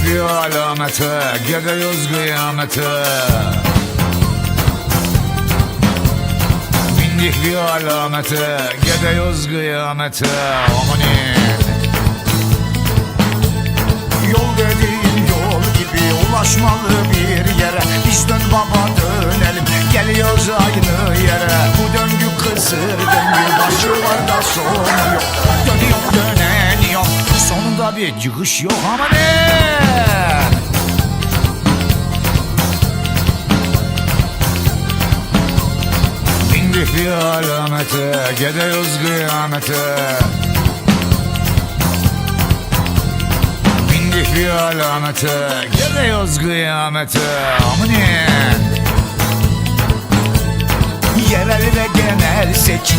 alamete Gidiyoruz kıyamete. Bindik bir alamete Gidiyoruz kıyamete. Amanin Yol dediğin yol gibi ulaşmalı bir yere. Biz dön baba dönelim. Geliyoruz aynı yere. Bu döngü kısır döngü başı var da sonu yok sonunda bir çıkış yok ama ne? Bindik bir alamete Gidiyoruz kıyamete. Bindik bir alamete Gidiyoruz kıyamete. Amanin Yerel ve genel seçim